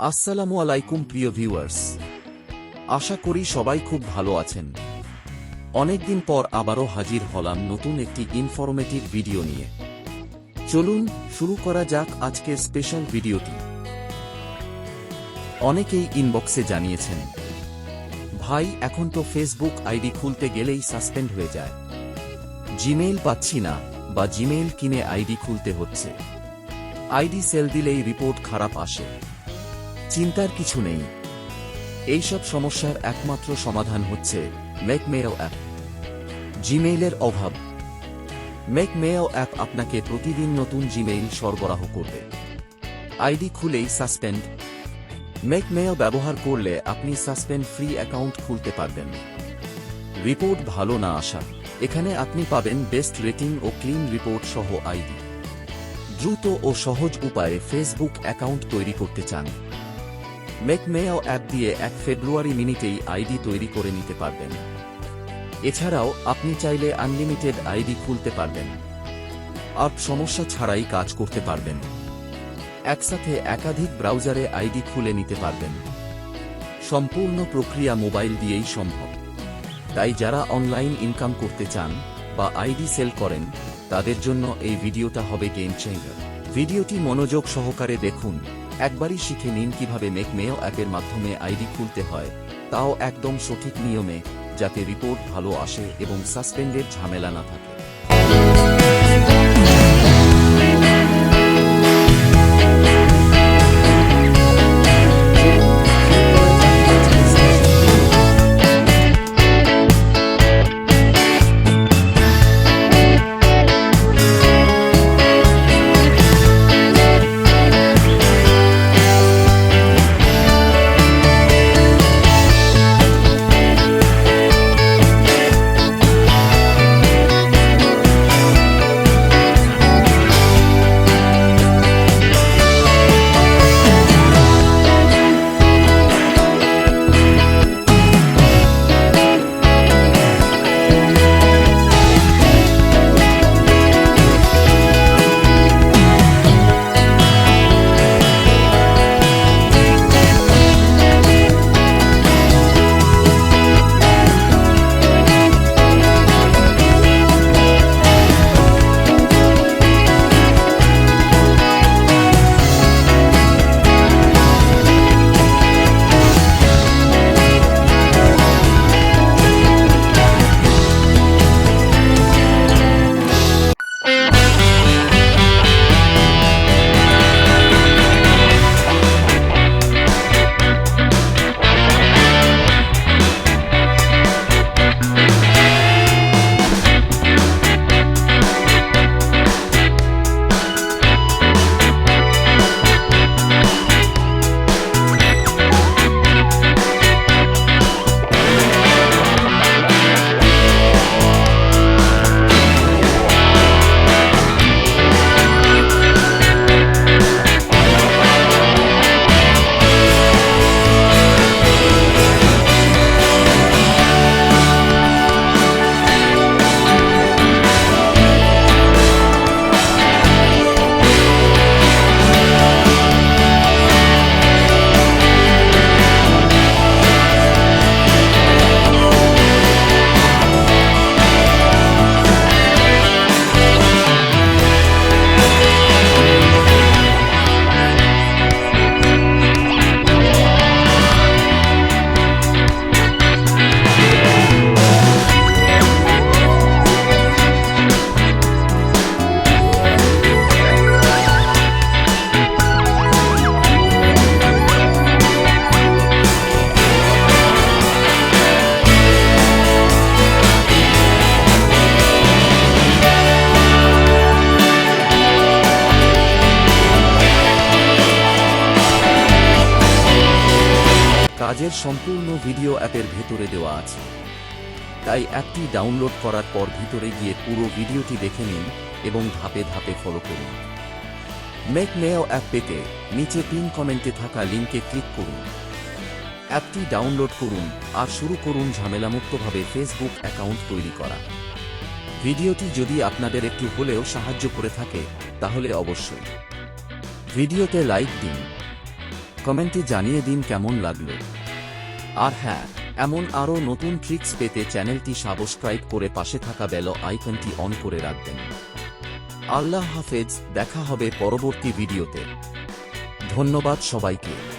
আসসালামু আলাইকুম, প্রিয় ভিউয়ার্স। আশা করি সবাই খুব ভালো আছেন। অনেকদিন পর আবারও হাজির হলাম নতুন একটি ইনফরমেটিভ ভিডিও নিয়ে। চলুন শুরু করা যাক আজকের স্পেশাল ভিডিওটি অনেকেই ইনবক্সে জানিয়েছেন, ভাই, এখন তো ফেসবুক আইডি খুলতে গেলেই সাসপেন্ড হয়ে যায়। জিমেইল পাচ্ছি না বা জিমেইল কিনে আইডি খুলতে হচ্ছে। আইডি সেল দিলেই রিপোর্ট খারাপ আসে। চিন্তার কিছু নেই। এইসব সমস্যার একমাত্র সমাধান হচ্ছে মেকমেও অ্যাপ জিমেইলের অভাব। মেকমেও অ্যাপ আপনাকে প্রতিদিন নতুন জিমেইল সরবরাহ করবে। আইডি খুলেই সাসপেন্ড মেকমেও ব্যবহার করলে আপনি সাসপেন্ড ফ্রি অ্যাকাউন্ট খুলতে পারবেন। রিপোর্ট ভালো না আসা। এখানে আপনি পাবেন বেস্ট রেটিং ও ক্লিন রিপোর্ট সহ আইডি। দ্রুত ও সহজ উপায়ে ফেসবুক অ্যাকাউন্ট তৈরি করতে চান। মেকমেয়াও অ্যাপ দিয়ে এক ফেব্রুয়ারি মিনিটেই আইডি তৈরি করে নিতে পারবেন। এছাড়াও আপনি চাইলে আনলিমিটেড আইডি খুলতে পারবেন। আর সমস্যা ছাড়াই কাজ করতে পারবেন। একসাথে একাধিক ব্রাউজারে আইডি খুলে নিতে পারবেন। সম্পূর্ণ প্রক্রিয়া মোবাইল দিয়েই সম্ভব। তাই যারা অনলাইন ইনকাম করতে চান বা আইডি সেল করেন, তাদের জন্য এই ভিডিওটা হবে গেম চেঞ্জার ভিডিওটি মনোযোগ সহকারে দেখুন। একবারই শিখে নিন কীভাবে মেকমেও অ্যাপের মাধ্যমে আইডি খুলতে হয়। তাও একদম সঠিক নিয়মে, যাতে রিপোর্ট ভালো আসে এবং সাসপেন্ডের ঝামেলা না থাকে। কাজের সম্পূর্ণ ভিডিও অ্যাপের ভেতরে দেওয়া আছে। তাই অ্যাপটি ডাউনলোড করার পর ভিতরে গিয়ে পুরো ভিডিওটি দেখে নিন এবং ধাপে ধাপে ফলো করুন। মেক মেও অ্যাপ পেতে নিচে পিন কমেন্টে থাকা লিঙ্কে ক্লিক করুন। অ্যাপটি ডাউনলোড করুন আর শুরু করুন ঝামেলামুক্তভাবে ফেসবুক অ্যাকাউন্ট তৈরি করা। ভিডিওটি যদি আপনাদের একটু হলেও সাহায্য করে থাকে, তাহলে অবশ্যই। ভিডিওতে লাইক দিন। কমেন্টে জানিয়ে দিন কেমন লাগল। আর হ্যাঁ এমন আরও নতুন ট্রিক্স পেতে চ্যানেলটি সাবস্ক্রাইব করে পাশে থাকা বেল আইকনটি অন করে রাখবেন। আল্লাহ হাফেজ, দেখা হবে পরবর্তী ভিডিওতে। ধন্যবাদ সবাইকে।